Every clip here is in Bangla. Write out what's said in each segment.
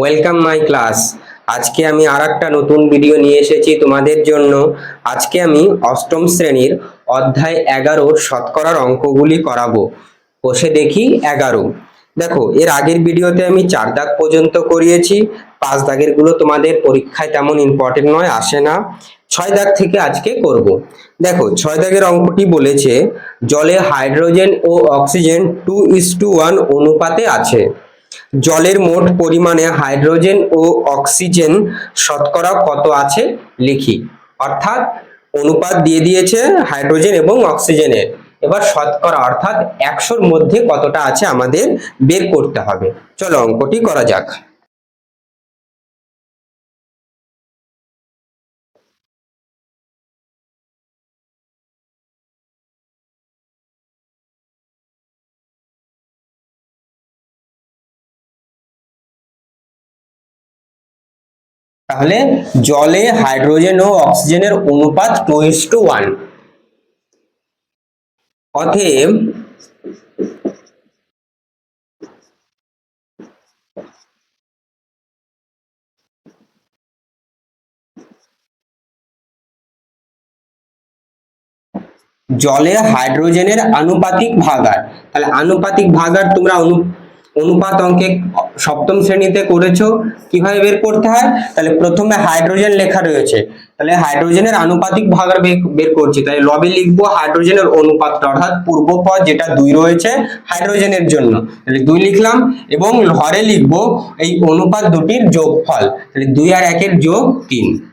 ওয়েলকাম মাই ক্লাস আজকে আমি আর নতুন ভিডিও নিয়ে এসেছি তোমাদের জন্য। আজকে আমি অষ্টম শ্রেণির অধ্যায় এগারোর শতকরার অঙ্কগুলি করাবো। বসে দেখি এগারো। দেখো, এর আগের ভিডিওতে আমি চার দাগ পর্যন্ত করিয়েছি। পাঁচ দাগেরগুলো তোমাদের পরীক্ষায় তেমন ইম্পর্টেন্ট নয়, আসে না। ছয় দাগ থেকে আজকে করব। দেখো, ছয় দাগের অঙ্কটি বলেছে, জলে hydrogen O oxygen two is two one অনুপাতে আছে। জলের মোট পরিমাণে হাইড্রোজেন ও অক্সিজেন শতকরা কত আছে লিখি। অর্থাৎ অনুপাত দিয়ে দিয়েছে হাইড্রোজেন এবং অক্সিজেনের। এবার শতকরা অর্থাৎ একশোর মধ্যে কতটা আছে আমাদের বের করতে হবে। চলো অঙ্কটি করা যাক। তাহলে জলে হাইড্রোজেন ও অক্সিজেনের অনুপাত টু ইস টু ওয়ান। অতএব জলে হাইড্রোজেনের আনুপাতিক ভাগার, তাহলে আনুপাতিক ভাগার তোমরা অনুপাত অঙ্কে সপ্তম শ্রেণীতে করেছ, কীভাবে বের করতে হয়? তাহলে প্রথমে হাইড্রোজেন লেখা রয়েছে। তাহলে হাইড্রোজেনের আনুপাতিক ভাগার বে- বের করছি। তাহলে লবে লিখব হাইড্রোজেনের অনুপাতটা, অর্থাৎ পূর্ব পদ যেটা দুই রয়েছে হাইড্রোজেনের জন্য। তাহলে দুই লিখলাম এবং হরে লিখব এই অনুপাত দুটির যোগফল। তাহলে দুই আর একের যোগ তিন।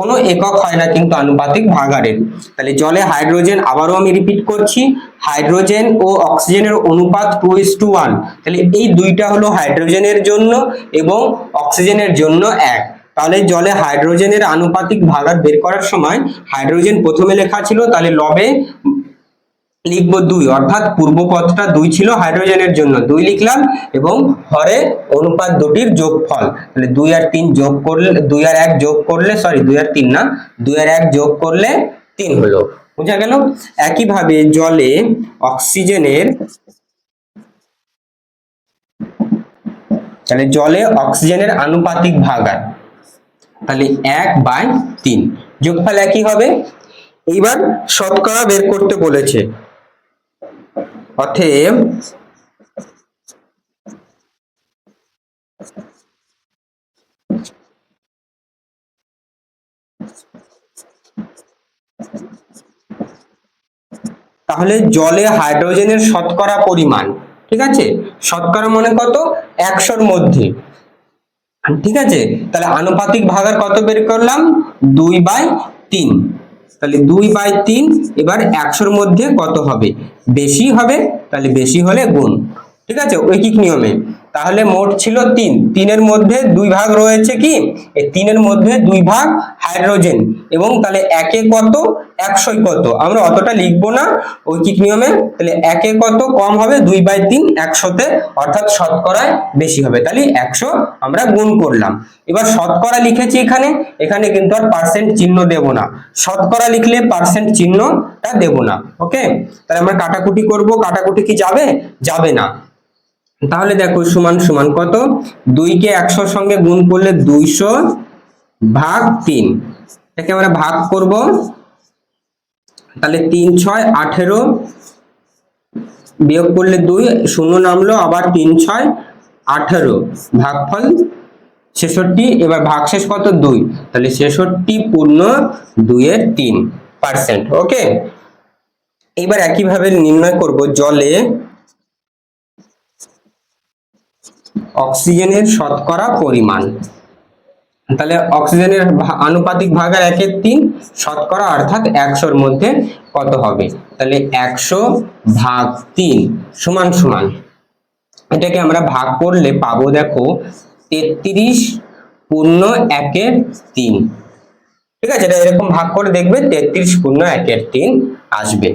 কোনো একক হয় না কিন্তু আনুপাতিক ভাগাড়ের। তাহলে জলে হাইড্রোজেন আবারও আমি রিপিট করছি, হাইড্রোজেন ও অক্সিজেনের অনুপাত টু ইস টু ওয়ান তাহলে এই দুইটা হলো হাইড্রোজেনের জন্য এবং অক্সিজেনের জন্য এক। তাহলে জলে হাইড্রোজেনের আনুপাতিক ভাগার বের করার সময় হাইড্রোজেন প্রথমে লেখা ছিল, তাহলে লবে লিখব দুই। অর্থাৎ পূর্ব পথটা দুই ছিল হাইড্রোজেনের জন্য। দুই লিখলাম এবং হরে অনুপাত দুটির যোগফল। তাহলে দুই আর তিন যোগ করলে, দুই আর এক যোগ করলে সরি দুই আর তিন না, দুই আর এক যোগ করলে তিন হলো। বোঝা গেল? একইভাবে জলে অক্সিজেনের, তাহলে জলে অক্সিজেনের আনুপাতিক ভাগার তাহলে এক বাই তিন। যোগফল একই হবে। এইবার শতকরা বের করতে বলেছে। অতএব তাহলে জলে হাইড্রোজেনের শতকরা পরিমাণ, ঠিক আছে? শতকরা মানে কত? একশোর মধ্যে। ঠিক আছে? তাহলে আনুপাতিক ভাগার কত বের করলাম? দুই বাই তিন। তাহলে দুই বাই তিন এবার একশোর মধ্যে কত হবে? বেশি হবে, তাহলে বেশি হলে গুণ। ঠিক আছে? ঐকিক নিয়মে। তাহলে মোট ছিল তিন। তিনের মধ্যে দুই ভাগ রয়েছে কি? এই তিনের মধ্যে দুই ভাগ হাইড্রোজেন। এবং তাহলে একে কত? একশোই কত? আমরা অতটা লিখব না। ঐকিক নিয়মে তাহলে একে কত কম হবে? দুই বাই তিন একশোতে অর্থাৎ শতকরায় বেশি হবে। তাহলে একশো আমরা গুণ করলাম। এবার শতকরা লিখেছি এখানে। এখানে কিন্তু আর পার্সেন্ট চিহ্ন দেব না। শতকরা লিখলে পার্সেন্ট চিহ্নটা দেব না। ওকে তাহলে আমরা কাটাকুটি করব। কাটাকুটি কি যাবে? যাবে না। তাহলে দেখো সমান সমান কত? দুইকে একশোর সঙ্গে গুণ করলে দুইশো ভাগ তিন। এটাকে আমরা ভাগ করব। তাহলে তিন, ছয়, আঠেরো বিয়োগ করলে দুই, শূন্য নামলো, আবার তিন, ছয়, আঠেরো। ভাগফল ছেষট্টি, এবার ভাগশেষ কত? দুই। তাহলে ছেষট্টি পূর্ণ দুইয়ের তিন পার্সেন্ট ওকে এবার একইভাবে নির্ণয় করব জলে অক্সিজেনের শতকরা পরিমাণ। তাহলে অক্সিজেনের আনুপাতিক ভাগার একের তিন, শতকরা অর্থাৎ একশোর মধ্যে কত হবে? তাহলে একশো ভাগ তিন সমান সমান। এটাকে আমরা ভাগ করলে পাবো দেখো তেত্রিশ পূর্ণ একের তিন। ঠিক আছে, এটা এরকম ভাগ করে দেখবে তেত্রিশ পূর্ণ একের তিন আসবে।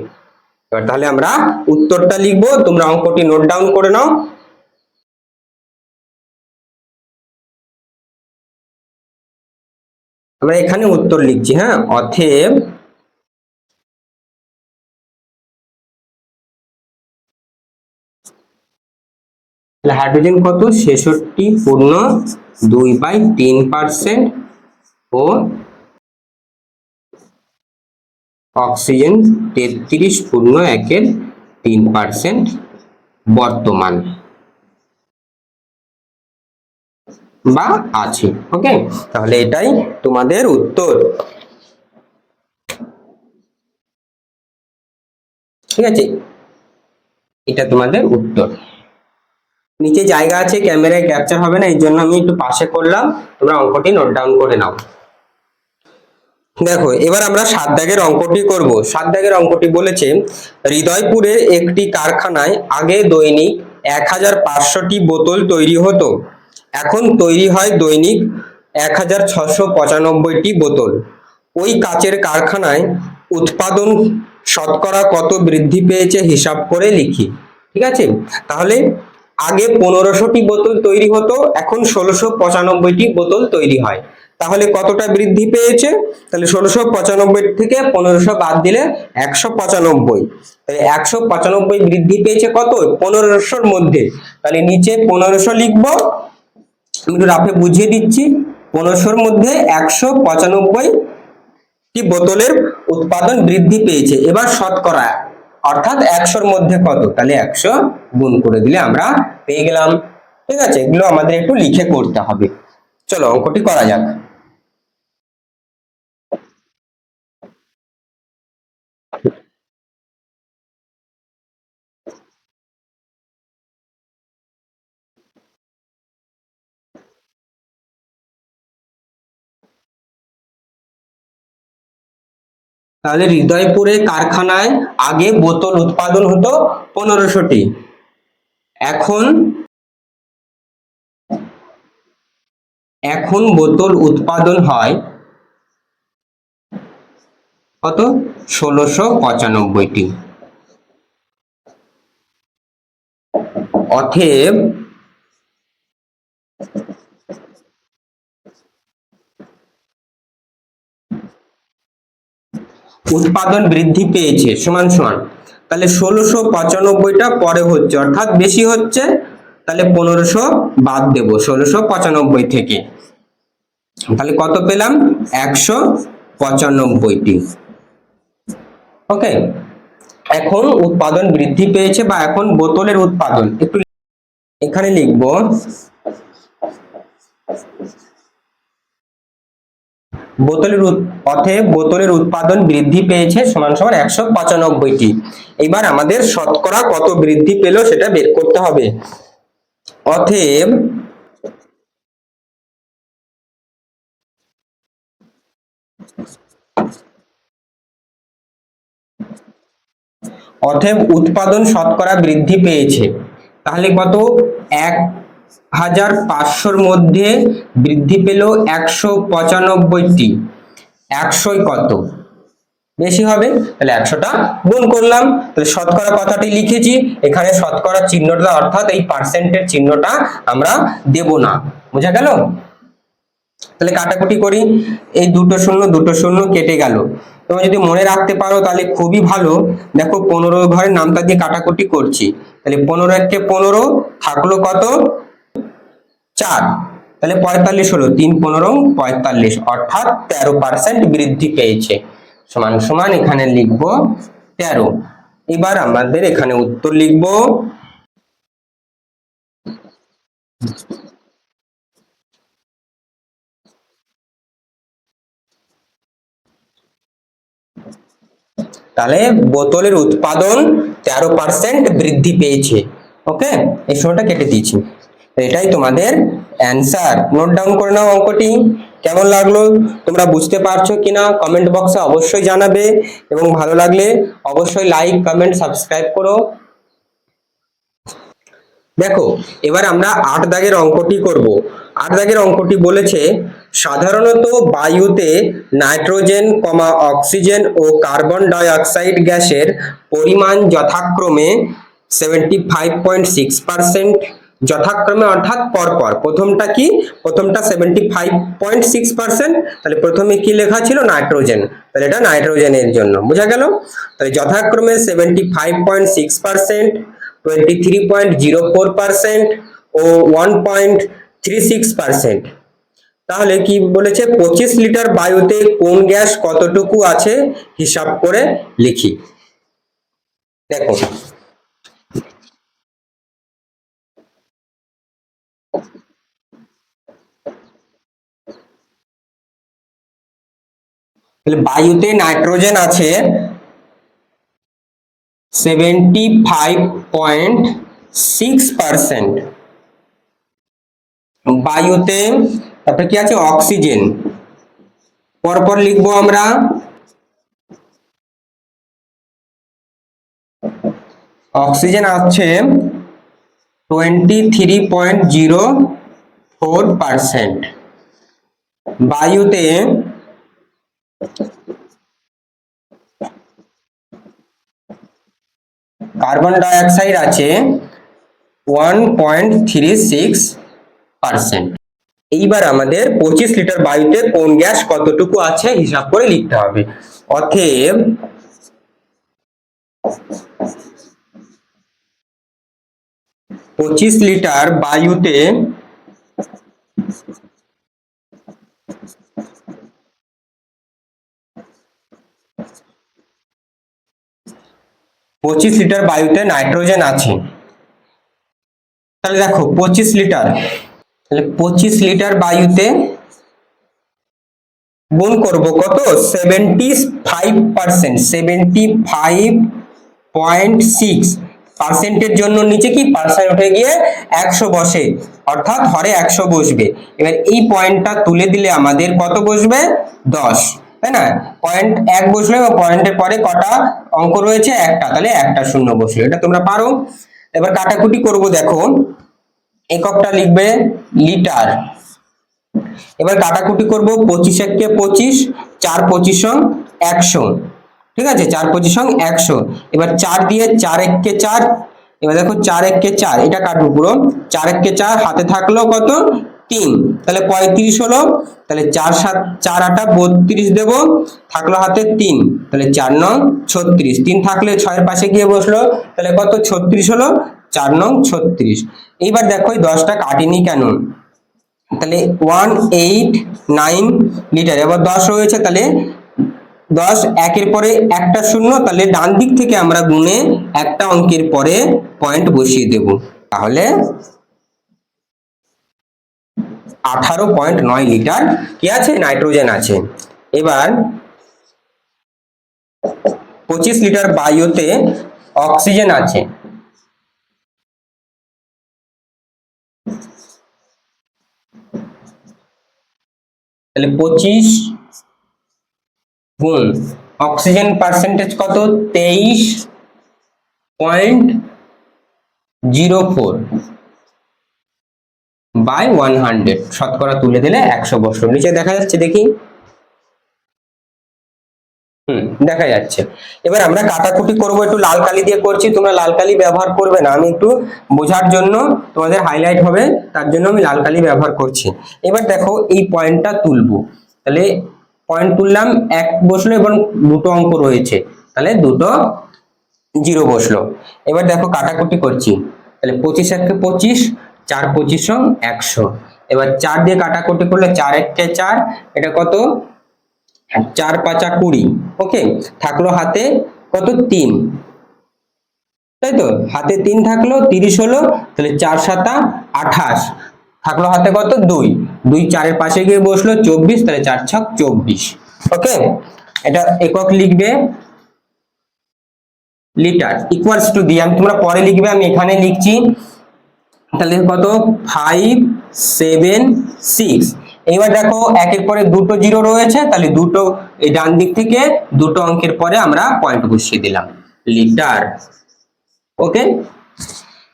এবার তাহলে আমরা উত্তরটা লিখব, তোমরা অঙ্কটি নোট ডাউন করে নাও। আমরা এখানে উত্তর লিখছি হ্যাঁ? অথেব হাইড্রোজেন কত? ছেষট্টি পূর্ণ দুই বাই তিন পার্সেন্ট ও অক্সিজেন তেত্রিশ পূর্ণ একের তিন পার্সেন্ট বর্তমান। বা আছে ওকে তাহলে এটাই তোমাদের উত্তর। ঠিক আছে? এটা তোমাদের উত্তর। নিচে জায়গা আছে, ক্যামেরায় ক্যাপচার হবে না, এই জন্য আমি একটু পাশে করলাম। তোমরা অঙ্কটি নোট ডাউন করে নাও। দেখো, এবার আমরা সাত দাগের অঙ্কটি করব। সাত দাগের অঙ্কটি বলেছে হৃদয়পুরের একটি কারখানায় আগে দৈনিক এক হাজার পাঁচশোটি বোতল তৈরি হতো। এখন তৈরি হয় দৈনিক এক হাজার ছশো পঁচানব্বইটি বোতল। ওই কাচের কারখানায় উৎপাদন শতকরা কত বৃদ্ধি পেয়েছে হিসাব করে লিখি, ঠিক আছে? তাহলে আগে পনেরোশোটি বোতল তৈরি হতো, এখন ষোলোশো পঁচানব্বইটি বোতল তৈরি হয়। তাহলে কতটা বৃদ্ধি পেয়েছে? তাহলে ষোলোশো পঁচানব্বই থেকে পনেরোশো বাদ দিলে একশো পঁচানব্বই। তাহলে একশো পঁচানব্বই বৃদ্ধি পেয়েছে কত? পনেরোশোর মধ্যে। তাহলে নিচে পনেরোশো লিখব আমি রাফে বুঝিয়ে দিচ্ছি। পনেরোশোর মধ্যে একশো পঁচানব্বই টি বোতলের উৎপাদন বৃদ্ধি পেয়েছে। এবার শতকরা, অর্থাৎ একশোর মধ্যে কত? তাহলে একশো গুণ করে দিলে আমরা পেয়ে গেলাম। ঠিক আছে? এগুলো আমাদের একটু লিখে করতে হবে। চলো, অঙ্কটি করা যাক। তাহলে হৃদয়পুরে কারখানায় আগে বোতল উৎপাদন হতো পনেরোশোটি। এখন এখন বোতল উৎপাদন হয় কত? ষোলোশো পঁচানব্বইটি। অথেব উৎপাদন বৃদ্ধি পেয়েছে। সমান সমান। তাহলে ষোলোশো পঁচানব্বইটা পরে হচ্ছে, অর্থাৎ বেশি হচ্ছে, তাহলে পনেরোশো বাদ দেব, ষোলোশো পঁচানব্বই থেকে। তাহলে কত পেলাম? একশো পঁচানব্বইটি। ওকে? এখন উৎপাদন বৃদ্ধি পেয়েছে বা এখন বোতলের উৎপাদন। একটু এখানে লিখব। বোতলের অতএব বোতলের উৎপাদন বৃদ্ধি পেয়েছে সমান সমান একশো পঁচানব্বইটি। এবার আমাদের শতকরা কত বৃদ্ধি পেল সেটা বের করতে হবে। অতএব অতএব উৎপাদন শতকরা বৃদ্ধি পেয়েছে। তাহলে কত? এক হাজার পাঁচশোর মধ্যে বৃদ্ধি পেল একশো পঁচানব্বইটি। একশোই কত? বেশি হবে? তাহলে একশোটা গুণ করলাম। তাহলে শতকরা কথাটি লিখেছি। এখানে শতকরা চিহ্নটা, অর্থাৎ এই পার্সেন্টের চিহ্নটা আমরা দেব না। বোঝা গেল? তাহলে কাটাকুটি করি। এই দুটো শূন্য দুটো শূন্য কেটে গেল। তোমরা যদি মনে রাখতে পারো তাহলে খুবই ভালো। দেখো, পনেরো ঘরের নামটা দিয়ে কাটাকুটি করছি। তাহলে পনেরো একে পনেরো থাকল কত? চার। তাহলে পঁয়তাল্লিশ হলো তিন পনেরো, পঁয়তাল্লিশ। অর্থাৎ তেরো পার্সেন্ট বৃদ্ধি পেয়েছে। সমান সমান এখানে লিখব তেরো। এবার আমাদের এখানে উত্তর লিখব তাহলে বোতলের উৎপাদন তেরো পার্সেন্ট বৃদ্ধি পেয়েছে। ওকে? এই সময়টা কেটে দিয়েছি। এটাই তোমাদের অ্যান্সার নোট ডাউন করে নাও অঙ্কটি। কেমন লাগল? তোমরা বুঝতে পারছ কিনা? কমেন্ট বক্সে অবশ্যই জানাবে। এবং ভালো লাগলে অবশ্যই লাইক কমেন্ট সাবস্ক্রাইব করো। দেখো, এবার আমরা আট দাগের অঙ্কটি করব। আট দাগের অঙ্কটি বলেছে, সাধারণত বায়ুতে নাইট্রোজেন, কমা অক্সিজেন ও কার্বন ডাই অক্সাইড গ্যাসের পরিমাণ যথাক্রমে seventy five point six percent যথাক্রমে অর্থাৎ পরপর প্রথমটা কি? প্রথমটা seventy five point six percent তাহলে প্রথমে কি লেখা ছিল? নাইট্রোজেন। তাহলে এটা নাইট্রোজেনের জন্য। বোঝা গেল? তাহলে যথাক্রমে seventy five point six percent twenty three point zero four percent ও one point three six percent তাহলে কি বলেছে? পঁচিশ লিটার বায়ুতে কোন গ্যাস কতটুকু আছে? হিসাব করে লিখি। দেখো। তাহলে বায়ুতে নাইট্রোজেন আছে seventy five point six percent বায়ুতে তারপরে কি আছে অক্সিজেন পরপর লিখব আমরা অক্সিজেন আছে twenty three point zero four percent বায়ুতে কার্বন ডাইঅক্সাইড আছে one point three six percent এইবার আমাদের পঁচিশ লিটার বায়ুতে কোন গ্যাস কতটুকু আছে হিসাব করে লিখতে হবে। অতএব পঁচিশ লিটার বায়ুতে পঁচিশ লিটার বায়ুতে নাইট্রোজেন আছে। তাহলে দেখো, পঁচিশ লিটার। তাহলে পঁচিশ লিটার বায়ুতে গুণ করব কত? Seventy five percent seventy five point six পার্সেন্টের জন্য নিচে কি? পার্সেন্ট উঠে গিয়ে একশো বসে। অর্থাৎ হরে একশো বসবে। এবার এই পয়েন্টটা তুলে দিলে আমাদের কত বসবে? দশ। তাই না? পয়েন্ট এক বসল এবং পয়েন্টের পরে কটা অঙ্ক রয়েছে? একটা। তাহলে একটা শূন্য বসল। এটা তোমরা পারো। এবার কাটাকুটি করব, দেখো। এককটা লিখবে লিটার। এবার কাটাকুটি করব পঁচিশ এককে পঁচিশ, চার পঁচিশ একশো। ঠিক আছে? চার পঁচিশ একশো। এবার চার দিয়ে চার এককে চার। এবার দেখো চার এককে চার। এটা কাটবো পুরো। চার এককে চার, হাতে থাকল কত? তিন। তাহলে পঁয়ত্রিশ হলো, তাহলে চার সাত, চার আটা বত্রিশ দেব, থাকল হাতে তিন। তাহলে চার নং ছত্রিশ। তিন থাকলে ছয়ের পাশে গিয়ে বসল, তাহলে কত? ছত্রিশ হলো, চার নং ছত্রিশ। এইবার দেখো এই দশটা কাটিনি কেন? তাহলে ওয়ান এইট নাইন লিটার, এবার দশ রয়েছে তাহলে দশ একের পরে একটা শূন্য, তাহলে ডান দিক থেকে আমরা গুণে একটা অঙ্কের পরে পয়েন্ট বসিয়ে দেব। তাহলে আঠারো পয়েন্ট নয় লিটার। কি আছে? নাইট্রোজেন আছে। এবার পঁচিশ লিটার বায়ুতে অক্সিজেন আছে। তাহলে পঁচিশ গুণ অক্সিজেন পার্সেন্টেজ কত? তেইশ point zero four. By one hundred শতকরা তুলে দিলে একশো বছর নিচে দেখা যাচ্ছে, দেখি। হুম, দেখা যাচ্ছে। এবার আমরা কাটাকুটি করব, একটু লাল কালি দিয়ে করছি। তোমরা লাল কালি ব্যবহার করবে না, আমি একটু বোঝার জন্য তোমাদের হাইলাইট হবে, তার জন্য আমি লাল কালি ব্যবহার করছি। এবার দেখো, এই পয়েন্টটা তুলবো। তাহলে পয়েন্ট তুললাম, এক বসল এবং দুটো অঙ্ক রয়েছে। তাহলে দুটো জিরো বসল। এবার দেখো, কাটাকুটি করছি। তাহলে পঁচিশ এককে পঁচিশ চার পঁচিশ একশো। এবার চার দিয়ে কাটাকুটি করলে চার এককে চার, এটা কত? চার পাঁচা কুড়ি, ওকে? থাকল হাতে কত? তিন। তাই তো? হাতে তিন থাকল, তিরিশ হলো, তাহলে চার সাতা আঠাশ। থাকল হাতে কত? দুই। দুই চারের পাশে গিয়ে বসল চব্বিশ, তাহলে চার ছক চব্বিশ। ওকে? এটা একক লিখবে লিটার ইকুয়ালস টু দিয়ে আমি তোমরা পরে লিখবে, আমি এখানে লিখছি। তাহলে কত? ফাইভ সেভেন সিক্স এবার দেখো, একের পরে দুটো জিরো রয়েছে, তাহলে দুটো এই ডান দিক থেকে দুটো অঙ্কের পরে আমরা পয়েন্ট বসিয়ে দিলাম। লিটার ওকে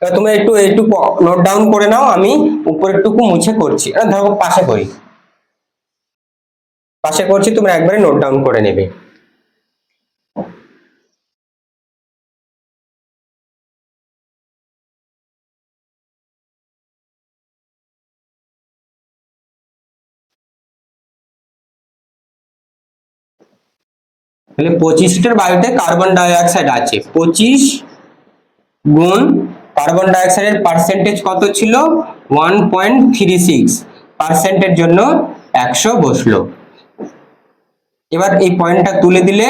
এবার তোমরা একটু একটু নোট ডাউন করে নাও, আমি উপরের টুকু মুছে করছি। ধরো, পাশে করি। পাশে করছি, তোমরা একবারে নোট ডাউন করে নেবে। তাহলে পঁচিশটার বায়ুতে কার্বন ডাই অক্সাইড আছে। পঁচিশ গুণ কার্বন ডাইঅক্সাইডের পার্সেন্টেজ কত ছিল? ওয়ান পয়েন্ট থ্রি সিক্স পার্সেন্টের জন্য একশো বসল। এবার এই পয়েন্টটা তুলে দিলে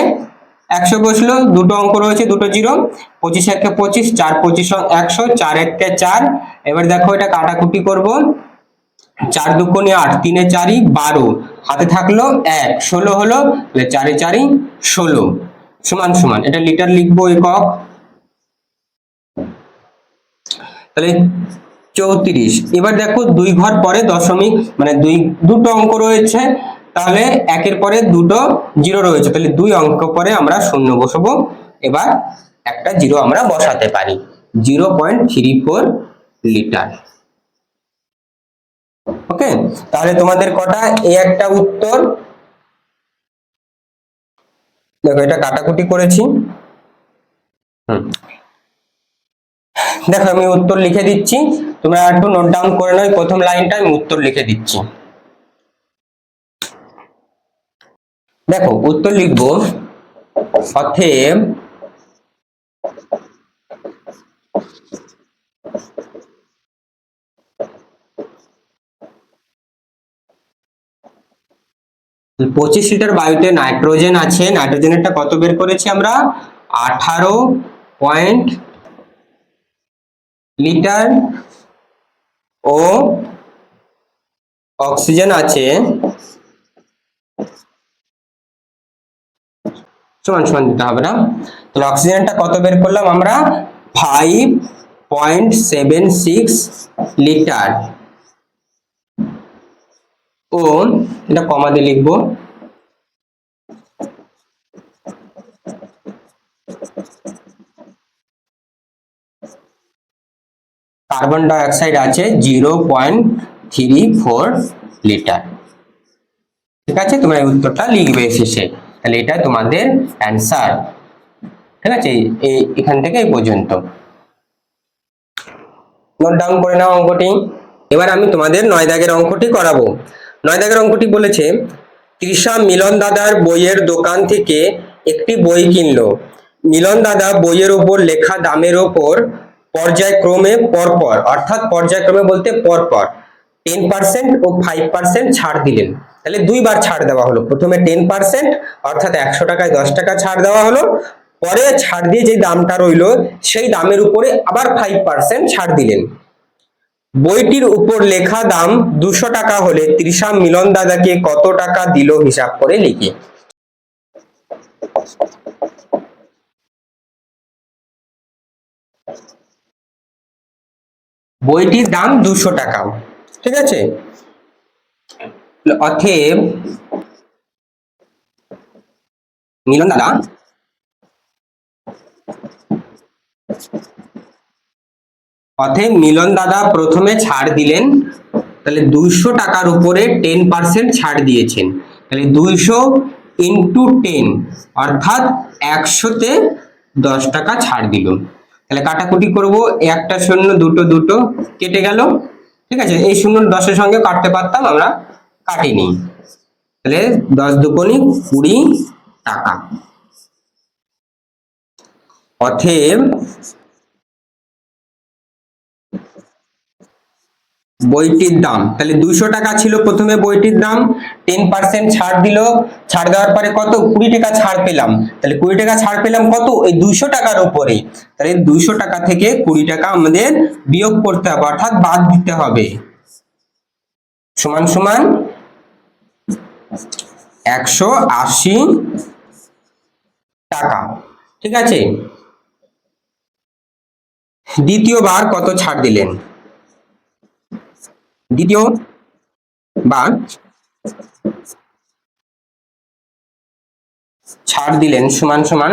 একশো বসল, দুটো অঙ্ক রয়েছে, দুটো জিরো পঁচিশ একে পঁচিশ, চার পঁচিশ, একশো, চার একে চার। এবার দেখো এটা কাটাকুটি করব। চার দুকোনি আট, তিনে চারি, বারো। হাতে থাকল এক, ষোলো হলো, তাহলে চারে চারি, ষোলো। সমান সমান, এটা লিটার লিখব একক। তাহলে চৌত্রিশ। এবার দেখো দুই ঘর পরে দশমিক মানে দুই, দুটো অঙ্ক রয়েছে, তাহলে একের পরে দুটো জিরো রয়েছে। তাহলে দুই অঙ্ক পরে আমরা শূন্য বসাবো। এবার একটা জিরো আমরা বসাতে পারি। Zero point three four litre. Okay? তাহলে তোমাদের কটা? এ একটা উত্তর। দেখো এটা কাটাকুটি করেছি। দেখো আমি উত্তর লিখে দিচ্ছি। তোমরা একটু নোট ডাউন করে এই প্রথম লাইনটা আমি উত্তর লিখে দিচ্ছি। দেখো উত্তর লিখব অথেব পঁচিশ লিটার বায়ুতে নাইট্রোজেন আছে। নাইট্রোজেনেরটা কত বের করেছি আমরা? আঠারো পয়েন্ট লিটার ও অক্সিজেন আছে। সমান সমান দিতে হবে না। তাহলে অক্সিজেনটা কত বের করলাম আমরা? Five point seven six litre. ও এটা কমা দিয়ে লিখব। কার্বন ডাইঅক্সাইড আছে zero point three four litre. ঠিক আছে? তোমরা এই উত্তরটা লিখবে শেষে। তাহলে এটা তোমাদের অ্যান্সার। ঠিক আছে? এই, এখান থেকে এই পর্যন্ত। নোট ডাউন করে নাও অঙ্কটি। এবার আমি তোমাদের নয় দাগের অঙ্কটি করাবো। নয় দাগের অঙ্কটি বলেছে, তৃষা মিলন দাদার বইয়ের দোকান থেকে একটি বই কিনলো। মিলন দাদা বইয়ের ওপর লেখা দামের ওপর পর্যায়ক্রমে পরপর, অর্থাৎ পর্যায়ক্রমে বলতে পরপর টেন পার্সেন্ট ও ফাইভ পার্সেন্ট ছাড় দিলেন। তাহলে দুইবার ছাড় দেওয়া হলো। প্রথমে টেন পার্সেন্ট অর্থাৎ একশো টাকায় দশ টাকা ছাড় দেওয়া হলো। পরে ছাড় দিয়ে যে দামটা রইল, সেই দামের উপরে আবার ফাইভ পার্সেন্ট ছাড় দিলেন। বইটির উপর লেখা দাম দুশো টাকা হলে তৃষা মিলন দাদাকে কত টাকা দিল হিসাব করে লিখি। বইটির দাম দুশো টাকা, ঠিক আছে? অথেব মিলন দাদা অতএব মিলন দাদা প্রথমে ছাড় দিলেন। তাহলে দুইশো টাকার উপরে টেন পার্সেন্ট ছাড় দিয়েছেন। তাহলে দুইশো ইন্টু টেন অর্থাৎ একশোতে দশ টাকা ছাড় দিল। তাহলে কাটাকুটি করব, একটা শূন্য, দুটো দুটো, কেটে গেল। ঠিক আছে, এই শূন্য দশের সঙ্গে কাটতে পারতাম, আমরা কাটিনি। তাহলে দশ দুকোনি কুড়ি টাকা। অথেব বইটির দাম। তাহলে দুইশো টাকা ছিল প্রথমে বইটির দাম টেন পার্সেন্ট ছাড় দিল। ছাড় দেওয়ার পরে কত? কুড়ি টাকা ছাড় পেলাম। তাহলে কুড়ি টাকা ছাড় পেলাম কত? ওই দুইশো টাকার উপরে। তাহলে দুইশো টাকা থেকে কুড়ি টাকা আমাদের বিয়োগ করতে হবে, অর্থাৎ বাদ দিতে হবে। সমান সমান একশো আশি টাকা। ঠিক আছে? দ্বিতীয়বার কত ছাড় দিলেন? দ্বিতীয় বার ছাড় দিলেন, সমান সমান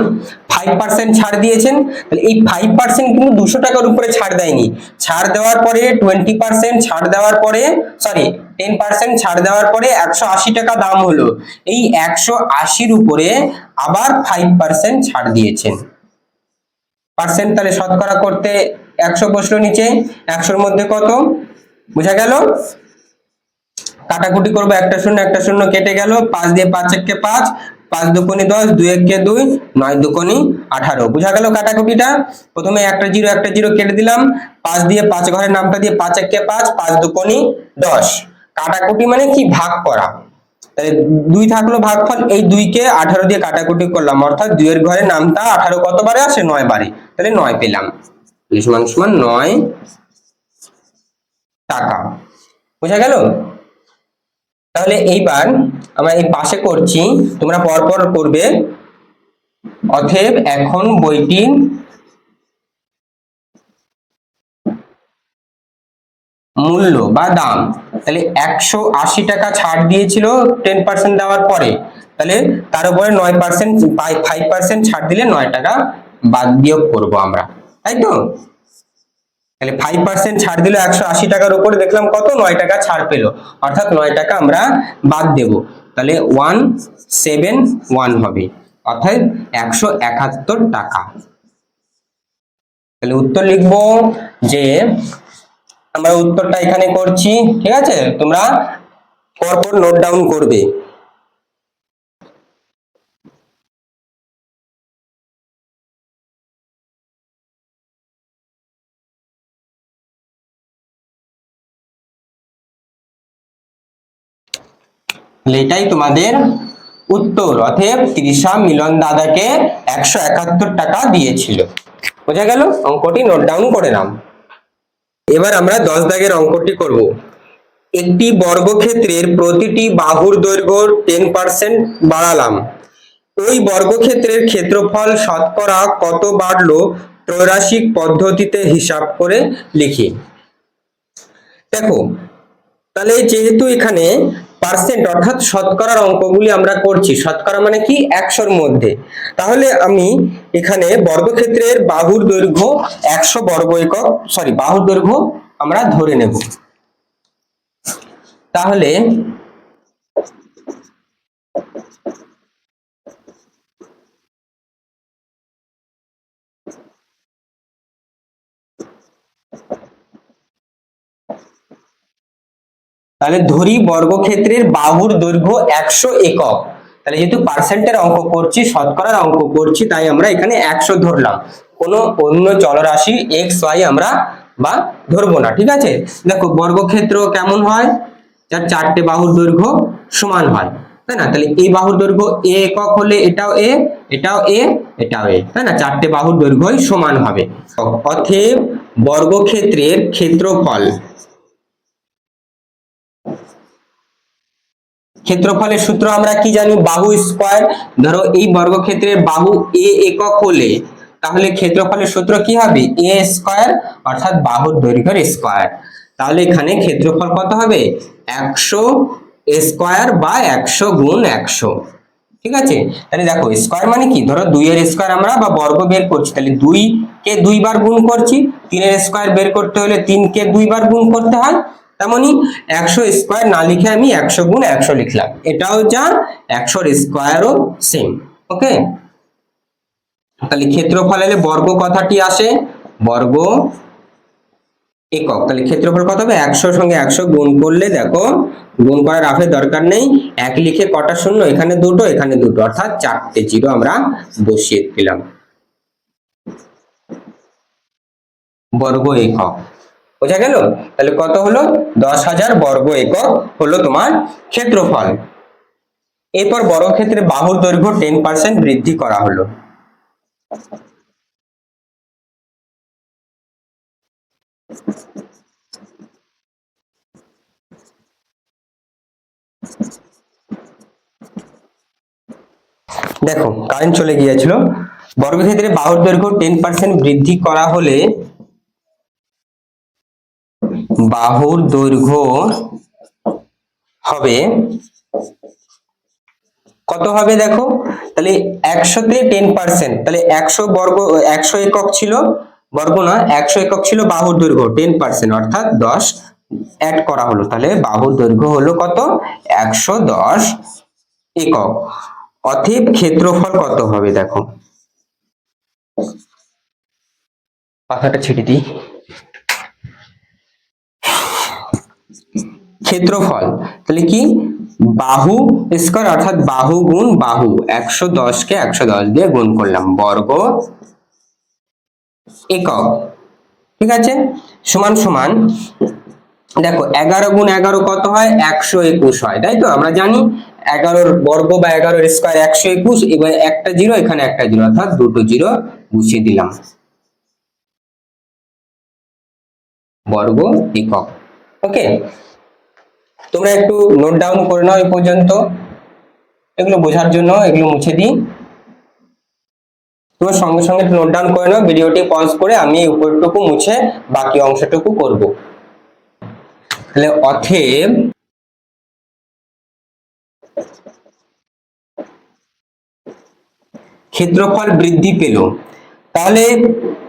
ফাইভ পার্সেন্ট ছাড় দিয়েছেন, তাহলে এই ফাইভ পার্সেন্ট কিন্তু দুশো টাকার উপরে ছাড় দেয়নি। ছাড় দেওয়ার পরে টোয়েন্টি পার্সেন্ট ছাড় দেওয়ার পরে সরি টেন পার্সেন্ট ছাড় দেওয়ার পরে একশো আশি টাকা দাম হলো। এই একশো আশির উপরে আবার ফাইভ পার্সেন্ট ছাড় দিয়েছেন। পার্সেন্ট তাহলে শতকরা করতে একশো বসল নিচে, একশোর মধ্যে কত? বোঝা গেল? কাটাকুটি করব একটা শূন্য একটা শূন্য কেটে গেল। পাঁচ দিয়ে পাঁচ এককে পাঁচ পাঁচ দুকোনি দশ, দুই এককে দুই, নয় দুকোনি আঠারো। বুঝা গেল কাটাকুটিটা? প্রথমে একটা জিরো একটা জিরো কেটে দিলাম। পাঁচ দিয়ে পাঁচ, ঘরের নামটা দিয়ে পাঁচ এককে পাঁচ পাঁচ দুকোনি দশ। কাটাকুটি মানে কি? ভাগ করা। তাহলে দুই থাকল ভাগফল, এই দুইকে আঠারো দিয়ে কাটাকুটি করলাম। অর্থাৎ দুইয়ের ঘরে নামটা আঠারো কতবারে আসে? নয় বারে তাহলে নয় পেলাম। সমান সমান নয় টাকা। বোঝা গেল? তাহলে এইবার আমরা এই পাশে করছি, তোমরা পরপর করবে। অতএব এখন বইটির মূল্য বা দাম। তাহলে একশো আশি টাকা ছাড় দিয়েছিল টেন পার্সেন্ট দেওয়ার পরে। তাহলে তার উপরে নয় পার্সেন্ট ফাইভ পার্সেন্ট ছাড় দিলে নয় টাকা বাদ বিয়োগ করব আমরা। তাই তো? তাহলে ফাইভ পার্সেন্ট ছাড় দিলে একশো আশি টাকার উপরে, দেখলাম কত? নয় টাকা ছাড় পেল। অর্থাৎ নয় টাকা আমরা বাদ দেব। তাহলে ওয়ান সেভেন ওয়ান হবে। অর্থাৎ একশো একাত্তর টাকা। তাহলে উত্তর লিখব যে, আমরা উত্তরটা এখানে করছি, ঠিক আছে? তোমরা পরপর নোট ডাউন করবে। এটাই তোমাদের উত্তর। অতএব তৃষা মিলন দাদাকে একশো একাত্তর টাকা দিয়েছিল। বোঝা গেল? অঙ্কটি নোট ডাউন করে নাও। এবার আমরা দশ দাগের অঙ্কটি করব। একটি বর্গক্ষেত্রের প্রতিটি বাহুর দৈর্ঘ্য টেন পার্সেন্ট বাড়ালাম। ওই বর্গক্ষেত্রের ক্ষেত্রফল শতকরা কত বাড়লো ত্রৈরাশিক পদ্ধতিতে হিসাব করে লিখি। দেখো, তাহলে যেহেতু এখানে পার্সেন্ট অর্থাৎ শতকরার অঙ্কগুলি আমরা করছি। শতকরা মানে কি? একশোর মধ্যে। তাহলে আমি এখানে বর্গক্ষেত্রের বাহুর দৈর্ঘ্য একশো বর্গ একক সরি বাহুর দৈর্ঘ্য আমরা ধরে নেব। তাহলে তাহলে ধরি বর্গক্ষেত্রের বাহুর দৈর্ঘ্য একশো একক। তাহলে যেহেতু পার্সেন্টের অঙ্ক করছি, শতকরার অঙ্ক করছি, তাই আমরা এখানে একশো ধরলাম। কোনো অন্য চলরাশি এক্স ওয়াই আমরা বা ধরবো না, ঠিক আছে? দেখো, বর্গক্ষেত্র কেমন হয়? যার চারটে বাহুর দৈর্ঘ্য সমান হয়, তাই না? তাহলে এই বাহুর দৈর্ঘ্য এ একক হলে এটাও এ এটাও এ এটাও এ তাই না? চারটে বাহুর দৈর্ঘ্যই সমান হবে। অতএব বর্গক্ষেত্রের ক্ষেত্রফল ক্ষেত্রফলের সূত্র আমরা কি জানি? বাহু স্কোয়ার। ধরো এই বর্গক্ষেত্রের বাহু এ একক হলে তাহলে ক্ষেত্রফলের সূত্র কি হবে? এ স্কোয়ার অর্থাৎ বাহুর দৈর্ঘ্যের স্কোয়ার। তাহলে এখানে ক্ষেত্রফল কত হবে? একশো স্কোয়ার বা একশো গুণ একশো। ঠিক আছে? তাহলে দেখো, স্কোয়ার মানে কি? ধরো দুইয়ের স্কোয়ার আমরা বা বর্গ বের করছি, তাহলে দুই কে দুইবার গুণ করছি। তিনের স্কোয়ার বের করতে হলে তিনকে দুইবার গুণ করতে হয়। তেমনি একশো স্কোয়ার না লিখে আমি একশো গুণ একশো লিখলাম। এটাও যা একশোর স্কোয়ারও সেম ওকে তাহলে ক্ষেত্রফল এলে বর্গ কথাটি আসে, বর্গ একক। তাহলে ক্ষেত্রফল কত হবে? একশোর সঙ্গে একশো গুণ করলে দেখো, গুণ করার রাফের দরকার নেই। এক লিখে কটা শূন্য? এখানে দুটো এখানে দুটো। অর্থাৎ চারটে জিরো আমরা বসিয়ে দিলাম। বর্গ একক। বোঝা গেল? তাহলে কত হলো? দশ হাজার বর্গ একক হলো তোমার ক্ষেত্রফল। এরপর বর্গক্ষেত্রে বাহুর দৈর্ঘ্য টেন পার্সেন্ট বৃদ্ধি করা হলো। দেখো কারেন্ট চলে গিয়েছিল। বর্গক্ষেত্রে বাহুর দৈর্ঘ্য টেন পার্সেন্ট বৃদ্ধি করা হলে বাহুর দৈর্ঘ্য হবে কত হবে দেখো? তাহলে একশোতে টেন পার্সেন্ট তাহলে একশো বর্গ, একশো একক ছিল বর্গ না, একশো একক ছিল বাহুর দৈর্ঘ্য টেন পার্সেন্ট অর্থাৎ দশ অ্যাড করা হলো। তাহলে বাহুর দৈর্ঘ্য হলো কত? একশো দশ একক। অতএব ক্ষেত্রফল কত হবে দেখো? পাখাটা ছেড়ে দিই। ক্ষেত্রফল। তাহলে কি? বাহু স্কোয়ার অর্থাৎ বাহু গুণ বাহু। একশো দশকে একশো দশ দিয়ে গুণ করলাম। বর্গ একক। ঠিক আছে? সমান সমান। দেখো, এগারো গুণ এগারো কত হয়? একশো একুশ হয়, তাই তো? আমরা জানি এগারোর বর্গ বা এগারোর স্কোয়ার একশো একুশ, এবার একটা জিরো, এখানে একটা জিরো, অর্থাৎ দুটো জিরো বসিয়ে দিলাম। বর্গ একক। ওকে তোমরা একটু নোট ডাউন করে নাও এই পর্যন্ত। এগুলো বোঝার জন্য এগুলো মুছে দিই। তোমরা সঙ্গে সঙ্গে নোট ডাউন করে নাও, ভিডিওটি পজ করে আমি উপরটুকু মুছে বাকি অংশটুকু করব। তাহলে অথেব ক্ষেত্রফল বৃদ্ধি পেল। তাহলে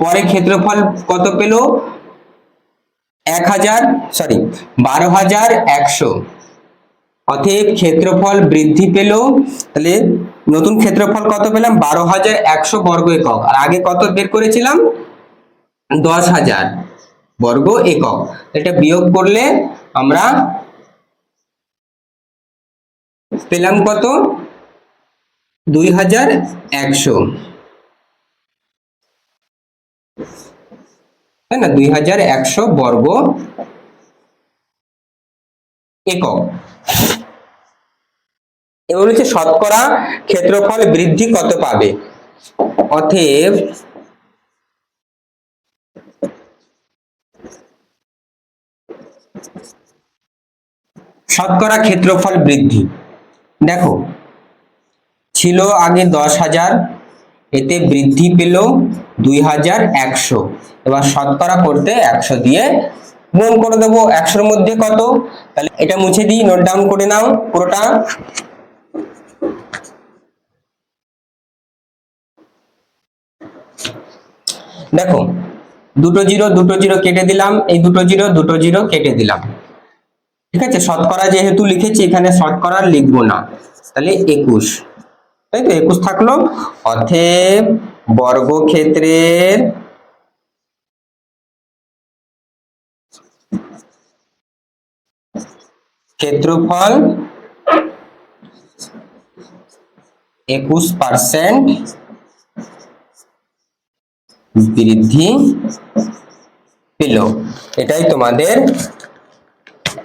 পরে ক্ষেত্রফল কত পেল? এক হাজার সরি বারো হাজার একশো। অতএব ক্ষেত্রফল বৃদ্ধি পেল, তাহলে নতুন ক্ষেত্রফল কত পেলাম? বারো হাজার একশো বর্গ একক। আর আগে কত বের করেছিলাম? দশ হাজার বর্গ একক। এটা বিয়োগ করলে আমরা পেলাম কত? দুই হাজার একশো। তাই না? দুই হাজার একশো বর্গ একক। এবার হচ্ছে শতকরা ক্ষেত্রফল বৃদ্ধি কত পাবে? অতএব শতকরা ক্ষেত্রফল বৃদ্ধি। দেখো, ছিল আগে দশ হাজার এতে বৃদ্ধি পেল দুই হাজার একশো। এবার শতকরা করতে একশো দিয়ে গুণ করে দেবো। একশোর মধ্যে কত? তাহলে এটা মুছে দিই নোট ডাউন করে নাও পুরোটা। দেখো, দুটো জিরো দুটো জিরো কেটে দিলাম। এই দুটো জিরো দুটো জিরো কেটে দিলাম। ঠিক আছে? শতকরা যেহেতু লিখেছি, এখানে শতকরা লিখব না। তাহলে একুশ। তাই তো? একুশ থাকল। অথেব বর্গক্ষেত্রের ক্ষেত্রফল একুশ পার্সেন্ট বৃদ্ধি পেল। এটাই তোমাদের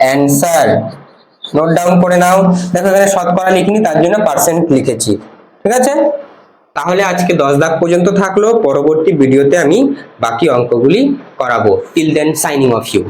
অ্যান্সার নোট ডাউন করে নাও। দেখো এখানে শতকরা লিখিনি, তার জন্য পার্সেন্ট লিখেছি। ঠিক আছে? তাহলে আজকে দশ দাগ পর্যন্ত থাকল, পরবর্তী ভিডিওতে আমি বাকি অঙ্কগুলি করাবো। Till then signing off you